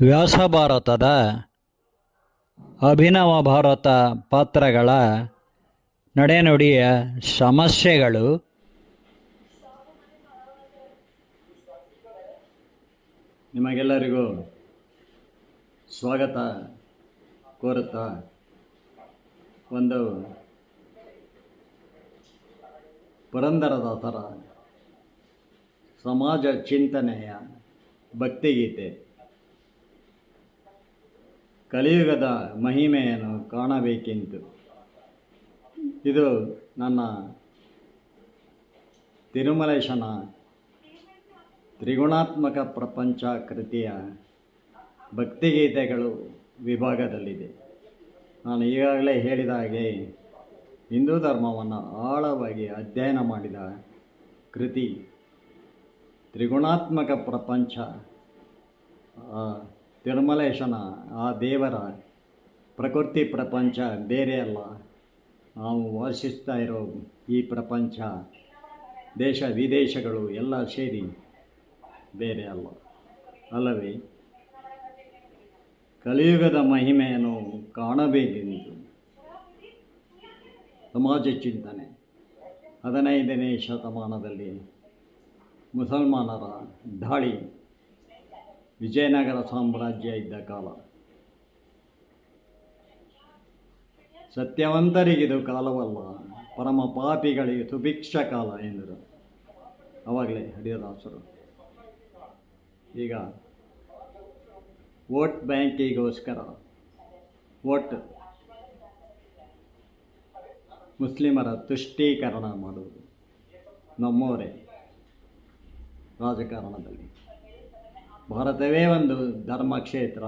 ವ್ಯಾಸ ಭಾರತದ ಅಭಿನವ ಭಾರತ ಪಾತ್ರಗಳ ನಡೆನುಡಿಯ ಸಮಸ್ಯೆಗಳು ನಿಮಗೆಲ್ಲರಿಗೂ ಸ್ವಾಗತ ಕೋರುತ್ತಾ ಒಂದು ಪುರಂದರದಾಸರ ಸಮಾಜ ಚಿಂತನೆಯ ಭಕ್ತಿಗೀತೆ ಕಲಿಯುಗದ ಮಹಿಮೆಯನ್ನು ಕಾಣಬೇಕೆಂದು. ಇದು ನನ್ನ ತಿರುಮಲೇಶನ ತ್ರಿಗುಣಾತ್ಮಕ ಪ್ರಪಂಚ ಕೃತಿಯ ಭಕ್ತಿಗೀತೆಗಳು ವಿಭಾಗದಲ್ಲಿದೆ. ನಾನು ಈಗಾಗಲೇ ಹೇಳಿದ ಹಾಗೆ ಹಿಂದೂ ಧರ್ಮವನ್ನು ಆಳವಾಗಿ ಅಧ್ಯಯನ ಮಾಡಿದ ಕೃತಿ ತ್ರಿಗುಣಾತ್ಮಕ ಪ್ರಪಂಚ ತಿರುಮಲೇಶನ, ಆ ದೇವರ ಪ್ರಕೃತಿ ಪ್ರಪಂಚ ಬೇರೆ ಅಲ್ಲ. ನಾವು ವಾಸಿಸ್ತಾ ಇರೋ ಈ ಪ್ರಪಂಚ ದೇಶ ವಿದೇಶಗಳು ಎಲ್ಲ ಸೇರಿ ಬೇರೆ ಅಲ್ಲ. ಅಲ್ಲವೇ? ಕಲಿಯುಗದ ಮಹಿಮೆಯನ್ನು ಕಾಣಬೇಕೆಂದು ಸಮಾಜ ಚಿಂತನೆ. ಹದಿನೈದನೇ ಶತಮಾನದಲ್ಲಿ ಮುಸಲ್ಮಾನರ ದಾಳಿ ವಿಜಯನಗರ ಸಾಮ್ರಾಜ್ಯ ಇದ್ದ ಕಾಲ. ಸತ್ಯವಂತರಿಗಿದು ಕಾಲವಲ್ಲ, ಪರಮ ಪಾಪಿಗಳಿಗೆ ಸುಭಿಕ್ಷ ಕಾಲ ಎಂದರು. ಅವಾಗಲೇ ಹರಿದಾಸರು ಈಗ ವೋಟ್ ಬ್ಯಾಂಕಿಗೋಸ್ಕರ ವೋಟ್ ಮುಸ್ಲಿಮರ ತುಷ್ಟೀಕರಣ ಮಾಡುವುದು ನಮ್ಮವರೇ. ರಾಜಕಾರಣದಲ್ಲಿ. ಭಾರತವೇ ಒಂದು ಧರ್ಮಕ್ಷೇತ್ರ.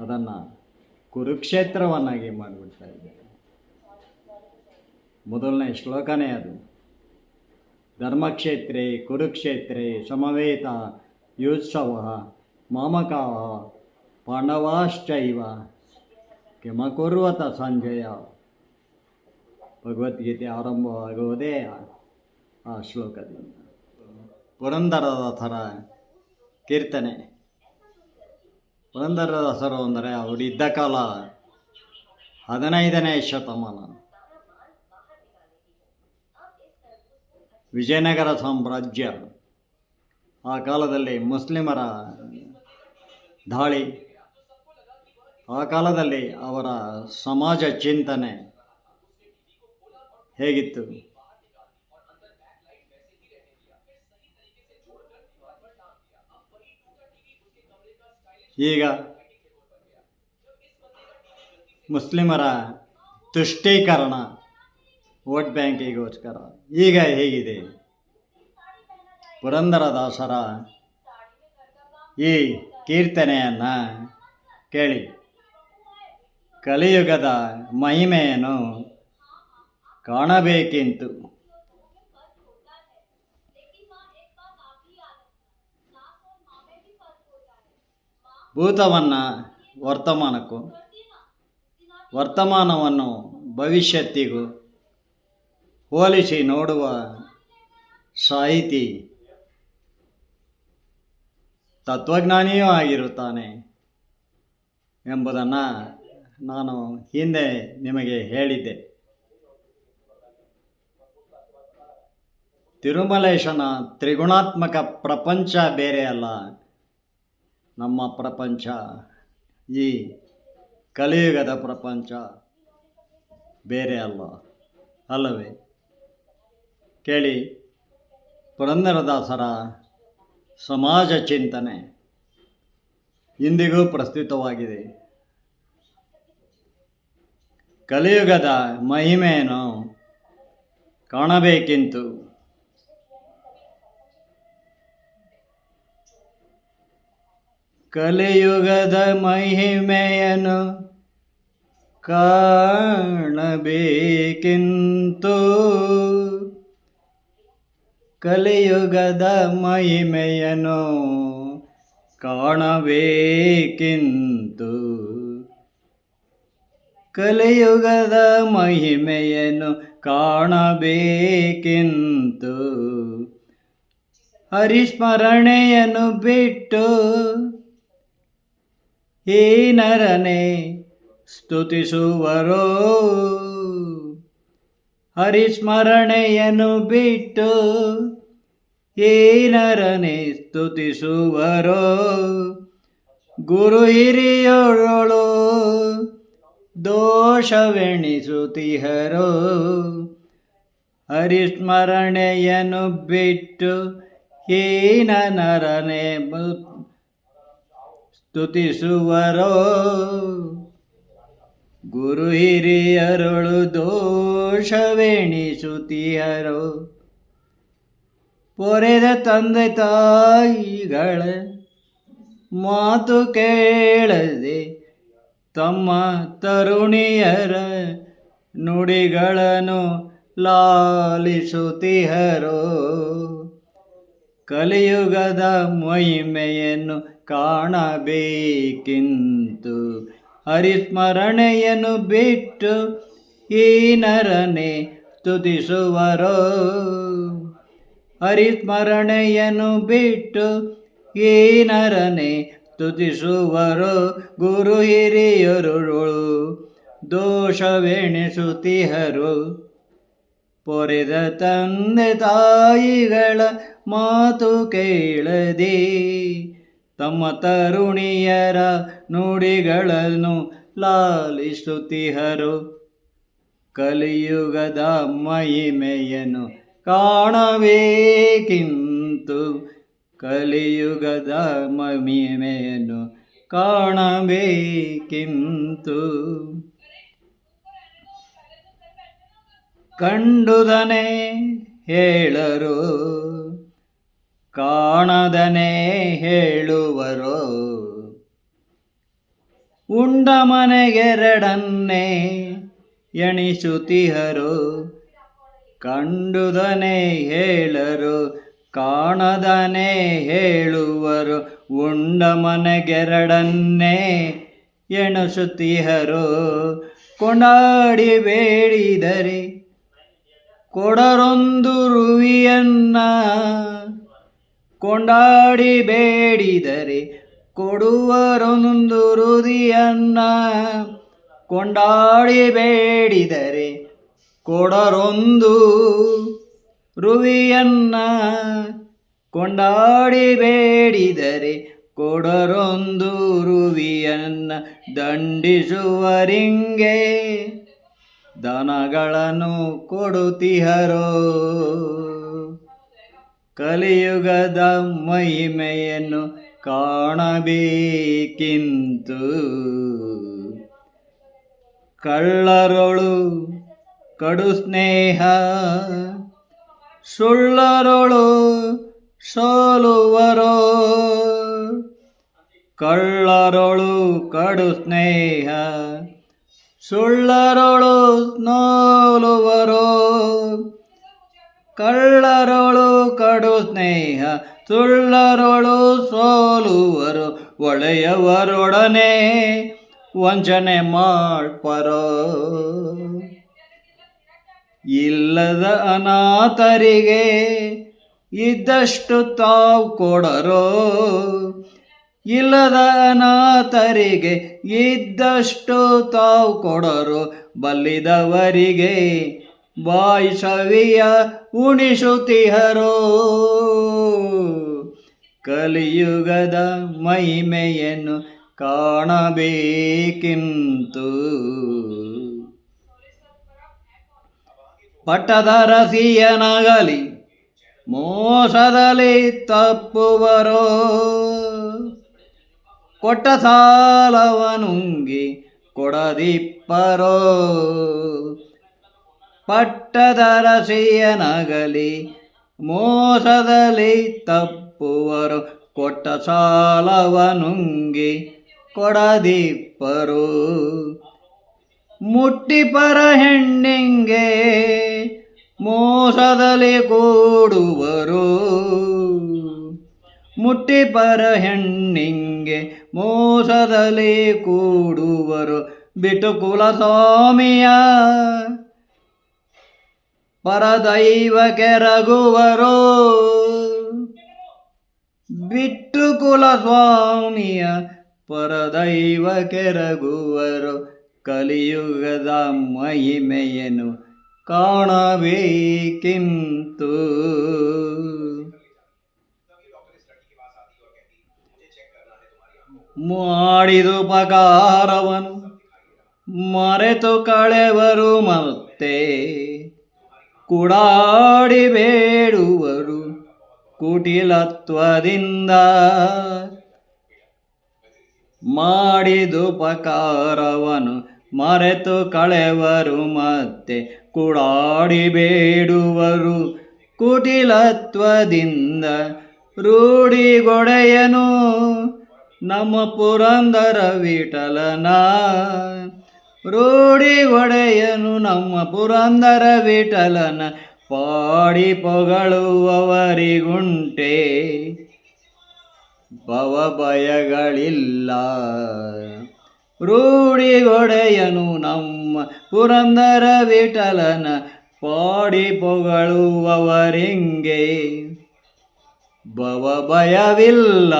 ಅದನ್ನು ಕುರುಕ್ಷೇತ್ರವನ್ನಾಗಿ ಮಾಡಿಬಿಡ್ತಾ ಇದ್ದಾರೆ ಮೊದಲನೇ ಶ್ಲೋಕನೇ ಅದು. ಧರ್ಮಕ್ಷೇತ್ರ ಕುರುಕ್ಷೇತ್ರ ಸಮವೇತ ಯೋತ್ಸವ ಮಾಮಕಾವ ಪಾಂಡವಾಶ್ಚೈವ ಕಿಮಕುರ್ವತ ಸಂಜಯ. ಭಗವದ್ಗೀತೆ ಆರಂಭವಾಗುವುದೇ ಆ- ಆ ಶ್ಲೋಕದಿಂದ ಥರ ಕೀರ್ತನೆ. ಪುರಂದರದಾಸರು ಅಂದರೆ ಅವರು ಇದ್ದ ಕಾಲ ಹದಿನೈದನೇ ಶತಮಾನ. ವಿಜಯನಗರ ಸಾಮ್ರಾಜ್ಯ. ಆ ಕಾಲದಲ್ಲಿ ಮುಸ್ಲಿಮರ ದಾಳಿ. ಆ ಕಾಲದಲ್ಲಿ ಅವರ ಸಮಾಜ ಚಿಂತನೆ ಹೇಗಿತ್ತು? ಈಗ ಮುಸ್ಲಿಮರ ತುಷ್ಟೀಕರಣ ವೋಟ್ ಬ್ಯಾಂಕಿಗೋಸ್ಕರ. ಈಗ ಹೇಗಿದೆ? ಪುರಂದರದಾಸರ ಈ ಕೀರ್ತನೆಯನ್ನು ಕೇಳಿ. ಕಲಿಯುಗದ ಮಹಿಮೆಯನ್ನು ಕಾಣಬೇಕೆಂತು? ಭೂತವನ್ನು ವರ್ತಮಾನಕ್ಕೂ, ವರ್ತಮಾನವನ್ನು ಭವಿಷ್ಯತ್ತಿಗೂ ಹೋಲಿಸಿ ನೋಡುವ ಸಾಹಿತಿ ತತ್ವಜ್ಞಾನಿಯೂ ಆಗಿರುತ್ತಾನೆ ಎಂಬುದನ್ನು ನಾನು ಹಿಂದೆ ನಿಮಗೆ ಹೇಳಿದ್ದೆ. ತಿರುಮಲೇಶನ ತ್ರಿಗುಣಾತ್ಮಕ ಪ್ರಪಂಚ ಬೇರೆ ಅಲ್ಲ. ನಮ್ಮ ಪ್ರಪಂಚ, ಈ ಕಲಿಯುಗದ ಪ್ರಪಂಚ ಬೇರೆ ಅಲ್ಲ, ಅಲ್ಲವೇ? ಕೇಳಿ, ಪುರಂದರದಾಸರ ಸಮಾಜ ಚಿಂತನೆ ಇಂದಿಗೂ ಪ್ರಸ್ತುತವಾಗಿದೆ. ಕಲಿಯುಗದ ಮಹಿಮೆಯನ್ನು ಕಾಣಬೇಕೆಂತು? ಕಲಿಯುಗದ ಮಹಿಮೆಯನು ಕಾಣಬೇಕೆಂತು? ಕಲಿಯುಗದ ಮಹಿಮೆಯನು ಕಾಣಬೇಕೆಂತು? ಕಲಿಯುಗದ ಮಹಿಮೆಯನ್ನು ಕಾಣಬೇಕೆಂತು? ಹರಿಸ್ಮರಣೆಯನ್ನು ಬಿಟ್ಟು ಈ ನರನೆ, ಸ್ತುತಿಸುವರೋ. ಹರಿಸ್ಮರಣೆಯನ್ನು ಬಿಟ್ಟು ಈ ನರನೆ, ಸ್ತುತಿಸುವರೋ. ಗುರು ಹಿರಿಯೊಳಳು ದೋಷವೆಣಿಸುತ್ತಿಹರೋ. ಹರಿಸ್ಮರಣೆಯನ್ನು ಬಿಟ್ಟು ಹೀನ ನರನೆ ಸ್ತುತಿಸುವರೋ? ಗುರು ಹಿರಿಯರುಳು ದೋಷವೆಣಿಸುತ್ತೀಯರೋ? ಪೊರೆದ ತಂದೆ ತಾಯಿಗಳ ಮಾತು ಕೇಳದೆ ತಮ್ಮ ತರುಣಿಯರ ನುಡಿಗಳನ್ನು ಲಾಲಿಸುತ್ತಿಹರೋ ಕಲಿಯುಗದ ಮಹಿಮೆಯನ್ನು ಕಾಣಬೇಕೆಂತು ಹರಿಸ್ಮರಣೆಯನ್ನು ಬಿಟ್ಟು ಈ ನರನೆ ಸ್ತುತಿಸುವರು. ಹರಿಸ್ಮರಣೆಯನ್ನು ಬಿಟ್ಟು ಈ ನರನೆ ಸ್ತುತಿಸುವರು. ಗುರು ಹಿರಿಯರುಳು, ದೋಷವೆಣಿಸುತ್ತಿಹರು. ಪೊರೆದ ತಂದೆ ತಾಯಿಗಳ ಮಾತು ಕೇಳದೆ. ತಮ್ಮ ತರುಣಿಯರ ನುಡಿಗಳನ್ನು ಲಾಲಿಸುತ್ತಿಹರು. ಕಲಿಯುಗದ ಮಹಿಮೆಯನ್ನು ಕಾಣಬೇಕಿಂತು ಕಲಿಯುಗದ ಮಹಿಮೆಯನ್ನು ಕಾಣಬೇಕಿಂತು. ಕಂಡುದನೆ ಹೇಳರು. ಕಾಣದನೆ ಹೇಳುವರು. ಉಂಡ ಮನೆಗೆರಡನ್ನೇ ಎಣಿಸುತ್ತಿಹರು ಕಂಡುದನೆ ಹೇಳರು, ಕಾಣದನೆ ಹೇಳುವರು. ಉಂಡ ಮನೆಗೆರಡನ್ನೇ ಎಣಿಸುತ್ತಿಹರು ಕೊಂಡಾಡಿ ಬೇಡಿದರೆ ಕೊಡರೊಂದು ರುವಿಯನ್ನ ಕೊಂಡಾಡಿ ಬೇಡಿದರೆ ಕೊಡುವರೊಂದು ಹೃದಿಯನ್ನ ಕೊಂಡಾಡಿ ಬೇಡಿದರೆ ಕೊಡರೊಂದು ರುವಿಯನ್ನ. ಕೊಂಡಾಡಿ ಬೇಡಿದರೆ ಕೊಡರೊಂದು ರುವಿಯನ್ನ ದಂಡಿಸುವರಿಂಗೆ ದನಗಳನ್ನು ಕೊಡುತ್ತಿಹರೋ. ಕಲಿಯುಗದ ಮಹಿಮೆಯನ್ನು ಕಾಣಬೇಕಿಂತು ಕಳ್ಳರೊಳು ಕಡು ಸ್ನೇಹ ಸುಳ್ಳರೊಳು ಸೋಲುವರೋ. ಕಳ್ಳರೊಳು ಕಡು ಸ್ನೇಹ ಸುಳ್ಳರೊಳು ನೋಲುವರೋ ಕಳ್ಳರೊಳು ಕಡು ಸ್ನೇಹ ಸುಳ್ಳರೊಳು ಸೋಲುವರು ಒಳೆಯವರೊಡನೆ ವಂಚನೆ ಮಾಡ್ಪರೋ. ಇಲ್ಲದ ಅನಾಥರಿಗೆ ಇದ್ದಷ್ಟು ತಾವು ಕೊಡರೋ. ಇಲ್ಲದ ಅನಾಥರಿಗೆ ಇದ್ದಷ್ಟು ತಾವು ಕೊಡರು. ಬಲ್ಲಿದವರಿಗೆ ಬಾಯಿ ಸವಿಯ ಉಣಿಸುತ್ತಿಹರೋ. ಕಲಿಯುಗದ ಮಹಿಮೆಯನ್ನು ಕಾಣಬೇಕಿಂತು. ಪಟ್ಟದ ರಸಿಯನಾಗಲಿ ಮೋಸದಲ್ಲಿ ತಪ್ಪುವರೋ. ಕೊಟ್ಟ ಸಾಲವನುಂಗಿ ಕೊಡದಿಪ್ಪರೋ. ಪಟ್ಟದ ರಸಿಯನಾಗಲಿ ಮೋಸದಲ್ಲಿ ತಪ್ಪುವರು. ಕೊಟ್ಟ ಸಾಲವನುಂಗಿ ಕೊಡದಿಪ್ಪರು ಮುಟ್ಟಿಪರ ಹೆಣ್ಣಿಂಗೆ ಮೋಸದಲ್ಲಿ ಕೂಡುವರು. ಮುಟ್ಟಿಪರ ಹೆಣ್ಣಿಂಗೆ ಮೋಸದಲ್ಲಿ ಕೂಡುವರು. ಬಿಟ್ಟು ಕುಲಸ್ವಾಮಿಯ ಪರದೈವ ಕೆರಗುವರು ಬಿಟ್ಟು ಕುಲಸ್ವಾಮಿಯ ಪರದೈವ ಕೆರಗುವರು ಕಲಿಯುಗದ ಮಹಿಮೆಯನ್ನು ಕಾಣಬೇಕಿಂತು. ಮಾಡಿದುಪಕಾರವನು ಮರೆತು ಕಳೆವರು ಮತ್ತೆ. ಕುಡಾಡಿ ಬೇಡುವರು ಕುಟಿಲತ್ವದಿಂದ ಮಾಡಿದುಪಕಾರವನು ಮರೆತು ಕಳೆವರು ಮತ್ತೆ ಕೂಡಾಡಿ ಬೇಡುವರು ಕುಟಿಲತ್ವದಿಂದ ರೂಢಿಗೊಡೆಯನು ನಮ್ಮ ಪುರಂದರ ವಿಠಲನ ರೂಢಿಗೊಡೆಯನು ನಮ್ಮ ಪುರಂದರ ವಿಠಲನ ಪಾಡಿ ಪೊಗಳುವವರಿಗುಂಟೆ. ಭವ ಭಯಗಳಿಲ್ಲ. ರೂಢಿಗೊಡೆಯನು ನಮ್ಮ ಪುರಂದರ ವಿಠಲನ ಪಾಡಿ ಪೊಗಳುವವರಿಂಗೆ. ಭವ ಭಯವಿಲ್ಲ.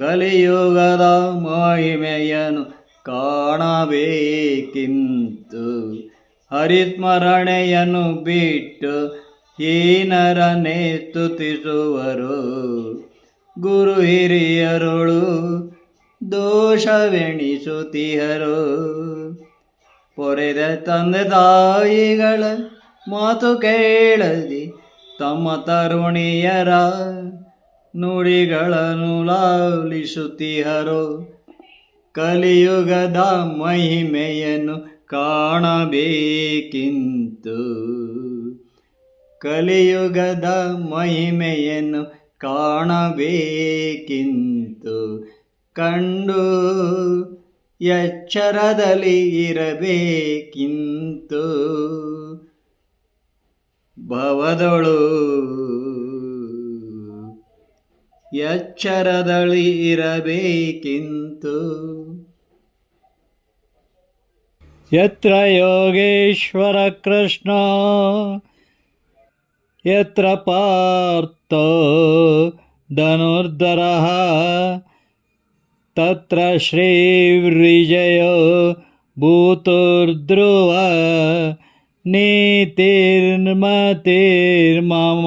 ಕಲಿಯುಗದ ಮಹಿಮೆಯನ್ನು ಕಾಣಬೇಕಿಂತು ಹರಿಸ್ಮರಣೆಯನ್ನು ಬಿಟ್ಟು ಹೀನರನ್ನೇ ಸ್ತುತಿಸುವರು. ಗುರು ಹಿರಿಯರುಳು ದೋಷವೆಣಿಸುತ್ತಿಹರು ಪೊರೆದ ತಂದೆ ತಾಯಿಗಳ ಮಾತು ಕೇಳದಿ, ತಮ್ಮ ತರುಣಿಯರ ನುಡಿಗಳನ್ನು ಲಾಲಿಸುತ್ತಿಹರು ಕಲಿಯುಗದ ಮಹಿಮೆಯನ್ನು ಕಾಣಬೇಕಿಂತು. ಕಲಿಯುಗದ ಮಹಿಮೆಯನ್ನು ಕಾಣಬೇಕಿಂತು. ಕಂಡು ಎಚ್ಚರದಲ್ಲಿ ಇರಬೇಕಿಂತು. ಭವದೊಳು ಎಚ್ಚರದಲ್ಲಿ ಇರಬೇಕಿಂತು. ಯತ್ರ ಯೋಗೇಶ್ವರ ಕೃಷ್ಣ ಯತ್ರ ಪಾರ್ಥೋ ಧನುರ್ಧರ ತತ್ರ ಶ್ರೀವಿಜಯೋ ಭೂತುರ್ಧ್ರುವ ನೀತಿರ್ಮತಿರ್ಮಮ.